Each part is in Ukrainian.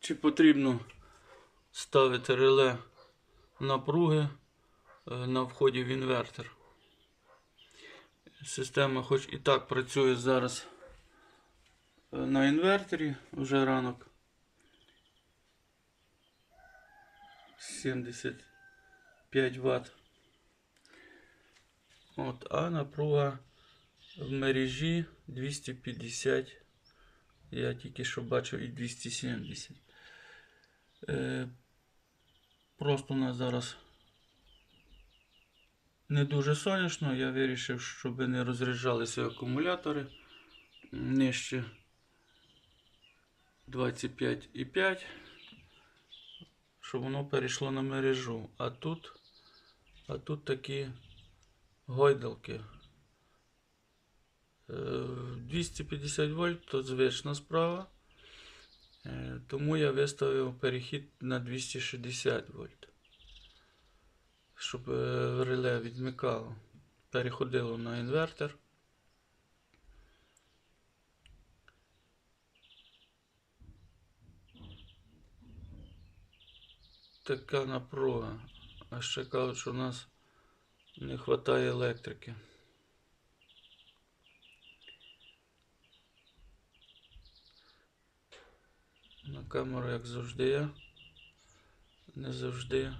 Чи потрібно ставити реле напруги е, на вході в інвертор? Система, хоч і так працює зараз е, на інверторі вже ранок. 75 Вт. От, а напруга в мережі 250. Я тільки що бачив і 270. Е, просто у нас зараз не дуже сонячно. Я вирішив, щоб не розряджалися акумулятори нижче 25,5, щоб воно перейшло на мережу. А тут, а тут такі гойдалки. Е, 250 вольт то звична справа. Е, Тому я виставив перехід на 260 вольт. Щоб е, реле відмикало. Переходило на інвертор. Така напруга. А ще кажуть, що у нас не вистачає електрики. На камеру, як завжди є. Не завжди.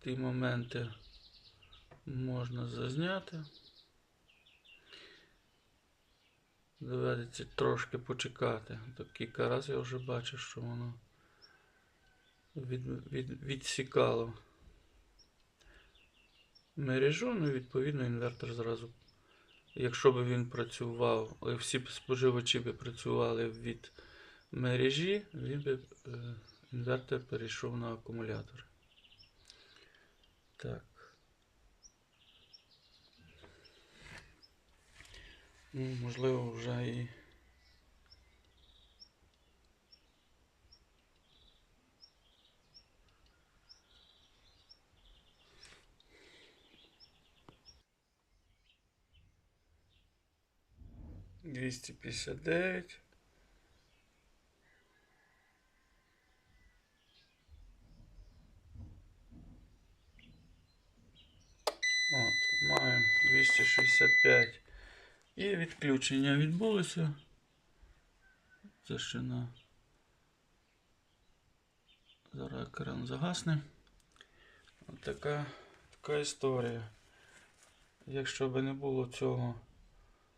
Ті моменти можна зазняти. Доведеться трошки почекати. То кілька разів я вже бачив, що воно від, від, відсікало мережу, ну, відповідно, інвертор зразу. Якщо б він працював, всі споживачі б працювали від мережі, він би е, інвертор перейшов на акумулятор. Так. Ну, можливо, вже і. Двісті п'ятдесят дев'ять. От, маємо 265. І відключення відбулося. Це ще на. Зараз екран загасне. От така, така історія. Якщо б не було цього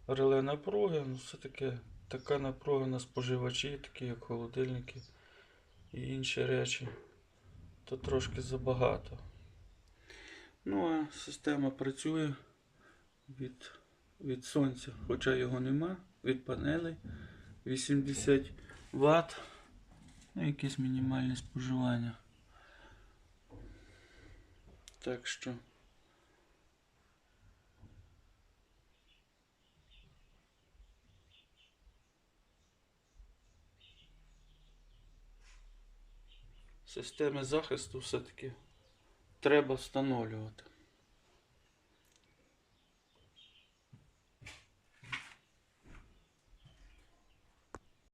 реле напруги, ну все-таки така напруга на споживачі, такі як холодильники і інші речі, то трошки забагато. Ну а система працює від, від сонця, хоча його нема, від панелей 80 Вт. Ну, якесь мінімальне споживання. Так що. Системи захисту все-таки треба встановлювати.